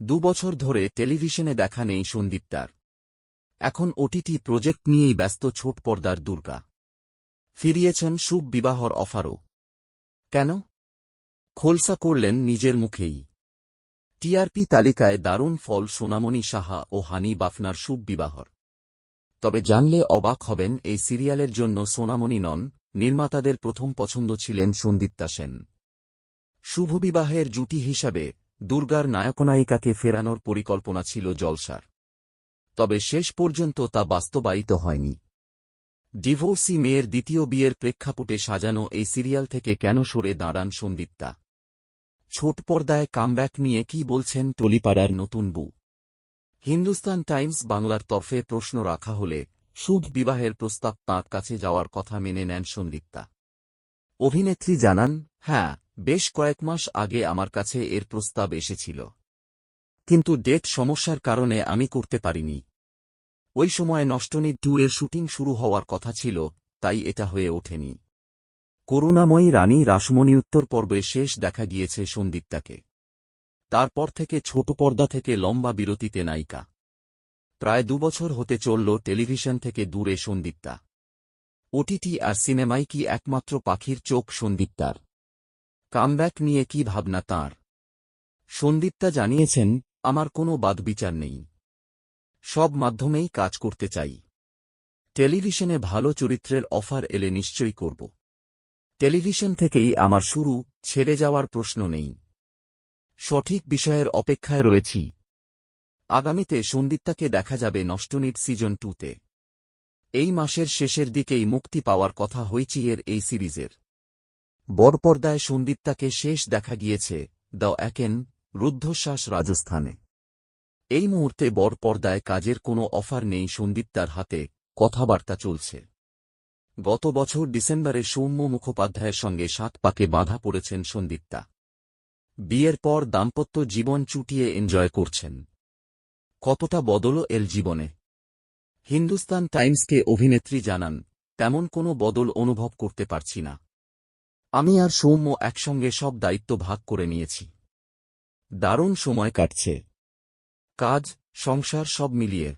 দুবছর ধরে টেলিভিশনে দেখা নেই সন্দীপ্তার এখন ওটিটি প্রজেক্ট নিয়েই ব্যস্ত ছোট পর্দার দুর্গা। ফিরিয়েছেন শুভ বিবাহর অফারও। কেন? খোলসা করলেন নিজের মুখেই। টিআরপি তালিকায় দারুণ ফল সোনামণি সাহা ও হানি বাফনার শুভ বিবাহর। তবে জানলে অবাক হবেন এই সিরিয়ালের জন্য সোনামণি নন, নির্মাতাদের প্রথম পছন্দ ছিলেন সন্দীপ্তা সেন। শুভবিবাহের জুটি হিসাবে দুর্গার নায়কনায়িকাকে ফেরানোর পরিকল্পনা ছিল জলসার। তবে শেষ পর্যন্ত তা বাস্তবায়িত হয়নি। ডিভোর্সি মেয়ের দ্বিতীয় বিয়ের প্রেক্ষাপটে সাজানো এই সিরিয়াল থেকে কেন সরে দাঁড়ান সন্দীপ্তা ছোট পর্দায় কামব্যাক নিয়ে কি বলছেন টলিপাড়ার নতুন বউ? হিন্দুস্তান টাইমস বাংলার তরফে প্রশ্ন রাখা হলে শুভ বিবাহের প্রস্তাব তাঁর কাছে যাওয়ার কথা মেনে নেন সন্দীপ্তা অভিনেত্রী জানান হ্যাঁ বেশ কয়েক মাস আগে আমার কাছে এর প্রস্তাব এসেছিল। কিন্তু ডেট সমস্যার কারণে আমি করতে পারিনি। ওই সময় নষ্টনী টু এর শুটিং শুরু হওয়ার কথা ছিল, তাই এটা হয়ে ওঠেনি। করুণাময়ী রানী রাসমণি উত্তর পর্বে শেষ দেখা গিয়েছে সন্দীপ্তাকে তারপর থেকে ছোট পর্দা থেকে লম্বা বিরতিতে নায়িকা। প্রায় দুবছর হতে চলল টেলিভিশন থেকে দূরে সন্দীপ্তা ওটিটি আর সিনেমাই কি একমাত্র পাখির চোখ সন্দীপ্তার কামব্যাক নিয়ে কি ভাবনা তাঁর? সন্দীপ্তা জানিয়েছেন, আমার কোনো বাদবিচার নেই। সব মাধ্যমেই কাজ করতে চাই। টেলিভিশনে ভালো চরিত্রের অফার এলে নিশ্চয়ই করব। টেলিভিশন থেকেই আমার শুরু, ছেড়ে যাওয়ার প্রশ্ন নেই। সঠিক বিষয়ের অপেক্ষায় রয়েছি। আগামীতে সন্দীপ্তাকে দেখা যাবে নষ্টনীট সিজন টুতে। এই মাসের শেষের দিকেই মুক্তি পাওয়ার কথা হইচিয়ের এই সিরিজের। বড়পর্দায় সন্দীপ্তাকে শেষ দেখা গিয়েছে দ্য অ্যাকেন রুদ্ধশ্বাস রাজস্থানে। এই মুহূর্তে বড় পর্দায় কাজের কোনো অফার নেই সন্দীপ্তার হাতে, কথাবার্তা চলছে। গত বছর ডিসেম্বরে সৌম্য মুখোপাধ্যায়ের সঙ্গে সাত পাকে বাধা পড়েছেন সন্দীপ্তা বিয়ের পর দাম্পত্য জীবন চুটিয়ে এনজয় করছেন। কতটা বদল এল জীবনে। হিন্দুস্তান টাইমসকে অভিনেত্রী জানান, তেমন কোনো বদল অনুভব করতে পারছি না। আমি আর সৌম্য একসঙ্গে সব দায়িত্ব ভাগ করে নিয়েছি। দারুণ সময় কাটছে। কাজ, সংসার সব মিলিয়ে।